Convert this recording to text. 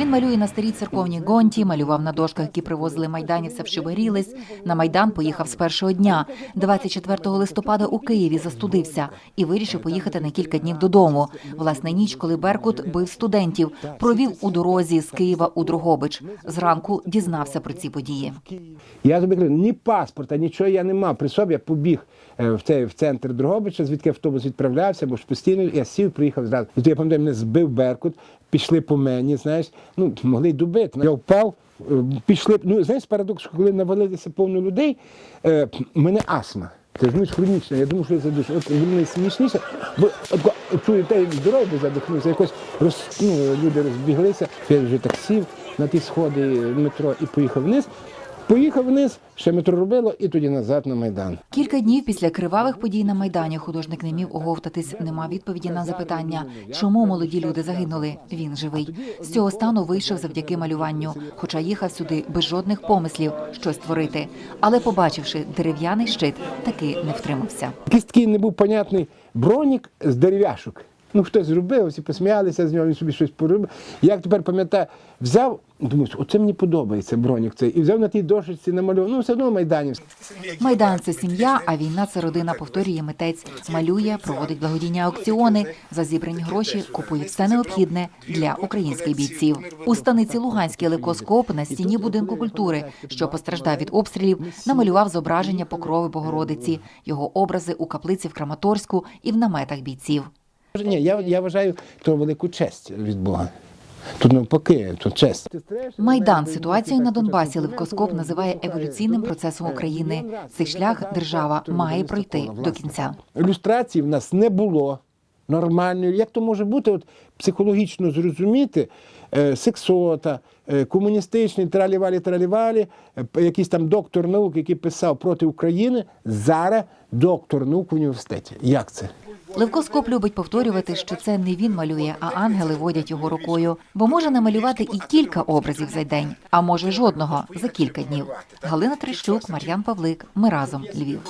Він малює на старій церковній гонті, малював на дошках, які привозили майданівцям, щоб грілись. На майдан поїхав з першого дня. 24 листопада у Києві застудився і вирішив поїхати на кілька днів додому. Власне, ніч, коли Беркут бив студентів, провів у дорозі з Києва у Дрогобич. Зранку дізнався про ці події. Я тобі кажу, ні паспорта, нічого я не мав. При собі я побіг е, в цей в центр Дрогобича, звідки автобус відправлявся, бо ж постійно я сів, приїхав зразу. І то я пам'ятаю, мене збив Беркут, пішли по мені, знаєш, ну могли добити. Я впав, е, пішли. Ну знаєш, парадокс, коли навалилися повно людей, е, мене астма. Це ж ну, хронічна, я думаю, що я задушу. От мені смішніше, бо от, чую, та й задихнувся, якось роз, ну, люди розбіглися. Я вже так сів на ті сходи метро і поїхав вниз. Поїхав вниз, ще метро робило, і тоді назад на Майдан. Кілька днів після кривавих подій на майдані художник не міг оговтатись. Нема відповіді на запитання, чому молоді люди загинули. Він живий. З цього стану вийшов завдяки малюванню, хоча їхав сюди без жодних помислів щось творити. Але, побачивши дерев'яний щит, таки не втримався. Якийсь такий не був понятний бронік з дерев'яшок. Ну, хтось зробив, всі посміялися з нього, він собі щось поробив. Як тепер пам'ятаю, взяв, думаю, оце мені подобається бронік цей. І взяв на тій дошечці намалював. Ну, все одно майданівський. Майдан це сім'я, а війна це родина. Повторює митець, малює, проводить благодійні аукціони. За зібрані гроші купує все необхідне для українських бійців. У станиці Луганській Лекоскоп на стіні будинку культури, що постраждав від обстрілів, намалював зображення покрови Богородиці, його образи у каплиці в Краматорську і в наметах бійців. Ні, я, я вважаю то велику честь від Бога. Тут навпаки, то честь. Майдан ситуацію на Донбасі Левкоскоп називає еволюційним процесом України. Цей шлях держава має пройти до кінця. Ілюстрації в нас не було нормальної. Як то може бути от, психологічно зрозуміти е, сексота, е, комуністичний тралівалі тралівалі е, якийсь там доктор наук, який писав проти України, зараз доктор наук в університеті. Як це? Левко Скоп любить повторювати, що це не він малює, а ангели водять його рукою, бо може намалювати і кілька образів за день, а може жодного за кілька днів. Галина Трещук, Мар'ян Павлик. Ми разом Львів.